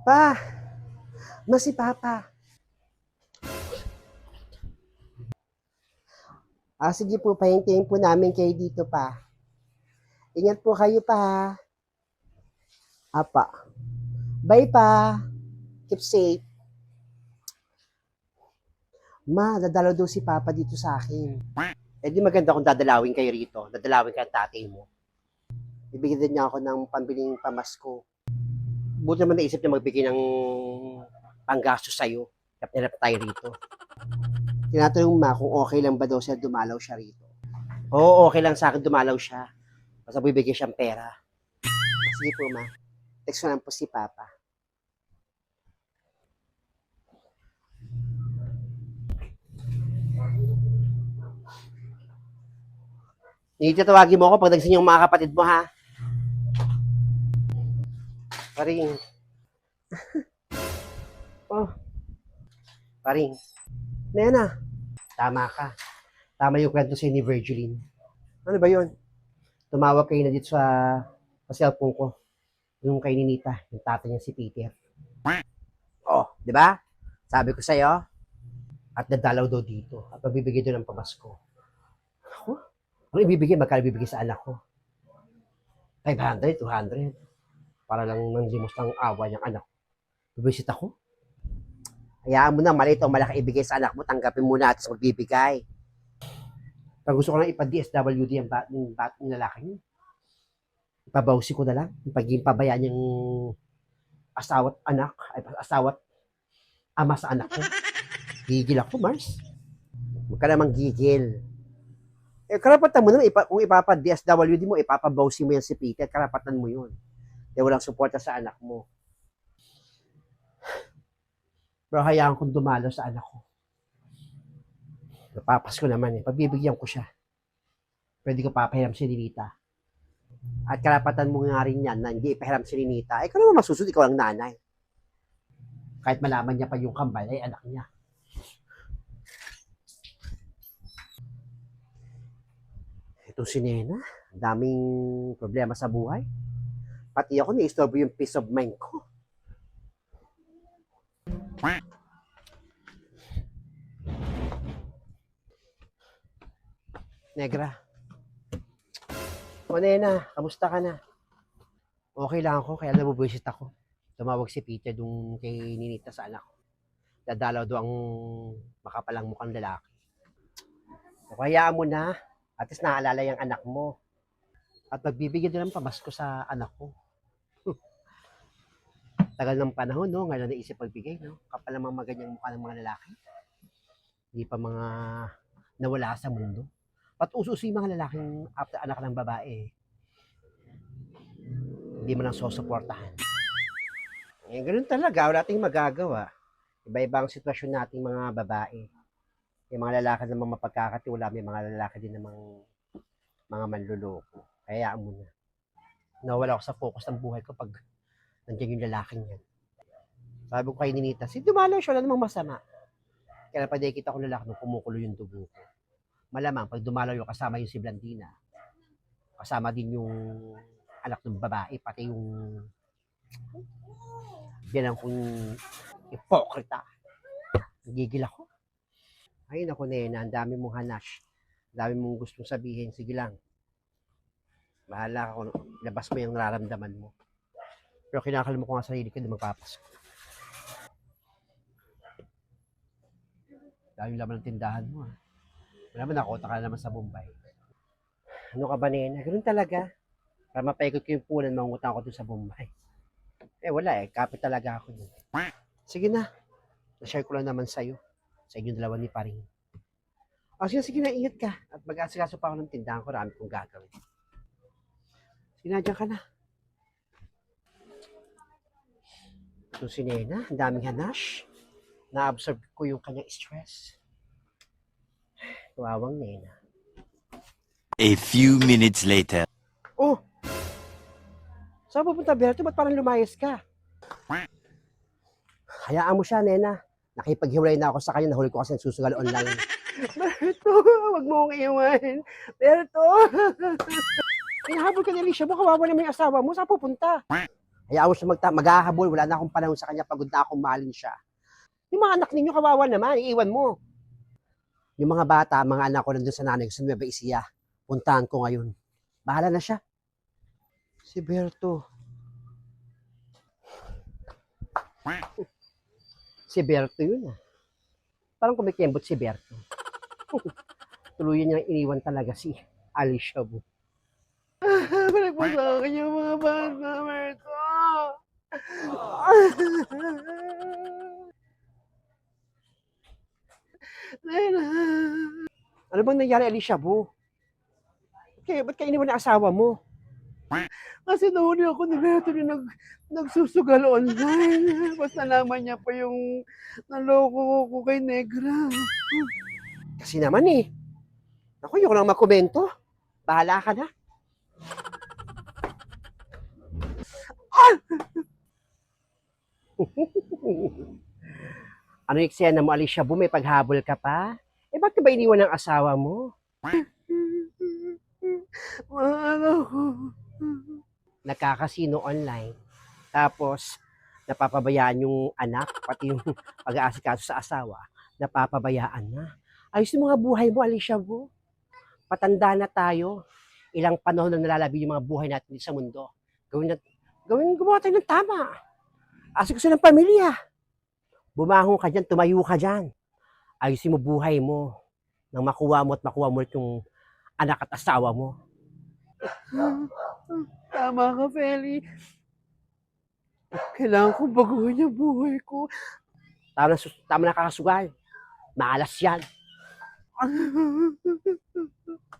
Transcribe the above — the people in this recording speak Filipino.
Pa! Ma si Papa. Ah, sige po, pahintayin po namin kayo dito pa. Ingat po kayo pa. ha. Apa. Bye pa. Keep safe. Ma, dadalaw daw si Papa dito sa akin. Eh di maganda kung dadalawin kayo rito. Dadalawin ka ang tatay mo. Bibigyan din niya ako ng pambiling pamasko. Buti naman naisip niya magbigay ng panggasto sa'yo. Kaya pinarap tayo rito. Tinatanong ma kung okay lang ba daw siya dumalaw siya rito. Oo, okay lang sa akin dumalaw siya. Basta bibigyan siyang pera. Sige po ma. Text ko lang po si Papa. Hindi tawagin mo ako pag nagsing yung mga kapatid mo, ha? Paring. oh. Paring. Nena. Tama ka. Tama yung kwento sa'yo ni Virgilin. Ano ba yun? Tumawag kayo na dito sa, sa cellphone ko. Yung kay Ninita, yung tatay niya si Peter. Oh, di ba? Sabi ko sa'yo, at dadalaw daw dito. At mabibigay doon ng pamasko. Ako? Ano ibibigay? Magkano ibibigay sa anak ko? 500, 200. Para lang nang limos ng awa ng anak. Bibisit ako? Hayaan mo na, maliit o malaki ibigay sa anak mo, tanggapin mo na at magbibigay. Pag gusto ko lang ipa-DSWD ang bat, yung bat ng lalaki niya. Ipabawsi ko na lang. Yung pagiging pabayaan yung asawat anak, ay asawat ama sa anak ko. Gigil ako, Mars. Huwag ka namang gigil. Eh, karapatan mo naman, ipa, kung ipapa-DSWD mo, ipapabawsi mo yan si Peter, karapatan mo yun. Eh, walang suporta sa anak mo. Pero hayaan kong dumalo sa anak ko. Napapas ko naman eh. Pagbibigyan ko siya. Pwede ko papahiram si Ninita. At karapatan mo nga rin yan na hindi ipahiram si Ninita. Eh, kung naman masusunod, ikaw ang nanay. Kahit malaman niya pa yung kambal, ay anak niya. Ito si Nena. Daming problema sa buhay. Pati ako na-istorbo yung peace of mind ko. Negra. O Nena, kamusta ka na? Okay lang ako, kaya nabubuisit ako. Tumawag si Peter dun kay Ninita sa anak ko. Dadalaw daw ang makapalang mukhang lalaki. O hayaan mo na, at least naalala yung anak mo. At magbibigyan din ng pamasko sa anak ko. Tagal ng panahon, no? Ngayon naisip pagbigay, no? Kapal namang maganyang mukha ng mga lalaki. Hindi pa mga nawala sa mundo. Ba't uso-uso yung mga lalaking after anak ng babae? Hindi mo lang susuportahan. Eh, ganun talaga. Wala tayong magagawa. Iba-iba ang sitwasyon nating mga babae. Yung mga lalaki namang mapagkakatiwala, may mga lalaki din namang mga manluloko. Kaya mo na. Nawala ako sa focus ng buhay ko pag nandiyan yung lalaking yan. Sabi ko kay Ninita, si dumalaw siya, wala namang masama. Kaya pag nakikita ko lalaki nung kumukulo yung dugo ko. Malamang, pag dumalaw yung kasama yung si Blandina, kasama din yung anak ng babae, pati yung yan ang kung hipokrita. Nagigil ako. Ay, naku, Nena, ang dami mong hanash. Ang dami mong gustong sabihin. Sige lang. Bahala ka kung labas mo yung nararamdaman mo. Pero kinakalma ko nga sarili ko, hindi magpapasko. Dahil laman ng tindahan mo, ah. Wala mo, nakota ka na naman sa Bombay. Ano ka ba, Nena? Ganun talaga. Para mapaikot ko yung punan, mangutang ko dun sa Bombay. Eh, wala eh. Kapit talaga ako dun. Sige na. Na-share ko lang naman sa'yo. Sa inyong dalawa ni Paring. O, sige, sige na, ingat ka. At mag-asikaso pa ako ng tindahan ko. Rami kong gagawin. Sige na, dyan ka na. Ito si Nena, ang daming hanash. Na-absorb ko yung kanyang stress. Tuwawang Nena. A few minutes later. Oh! Saan pupunta, Berto? Ba't parang lumayas ka? Hayaan mo siya, Nena. Nakipaghiwalay na ako sa kanya. Nahuli ko kasi nagsusugal online. Berto, wag mo akong iwan. Berto! Hinahabol ka ni Alicia mo. Kawawa naman yung asawa mo. Saan pupunta? Hayaan siya magta- maghahabol. Wala na akong panahon sa kanya. Pagod na akong mahalin siya. Yung mga anak ninyo, kawawa naman. Iiwan mo. Yung mga bata, mga anak ko nandun sa nanay ko sa Nueva Ecija. Puntahan ko ngayon. Bahala na siya. Si Berto. Si Berto yun ah. Parang kumikembot si Berto. Tuluyan niyang iniwan talaga si Alicia Wu. Balik mo sa akin yung mga bata, Berto. Ano bang nangyari, Alicia Wu? Kaya, ba't ka iniwan ng asawa mo? Kasi nahuli ako ni Beto na nag, nagsusugal online. Bas nalaman niya pa yung naloko ko kay Negra. Kasi naman eh. Ako, yung lang makomento. Bahala ka na. Ah! ano yung eksena mo, Alicia Bu? May paghabol ka pa? Eh, ka ba iniwan ng asawa mo? Mahal ako. Nagkakasino online. Tapos, napapabayaan yung anak, pati yung pag-aasikaso sa asawa, napapabayaan na. Ayos yung mga buhay mo, Alicia Bu. Patanda na tayo. Ilang panahon na nalalabi yung mga buhay natin sa mundo. Gawin na, gawin, gumawa tayo ng tama. Asikaso ng pamilya. Bumahong ka dyan, tumayo ka dyan. Ayusin mo buhay mo nang makuha mo at makuha mo yung anak at asawa mo. Tama ka, Feli. Kailangan kong baguhin yung buhay ko. Tama na, tama na kakasugal. Maalas yan.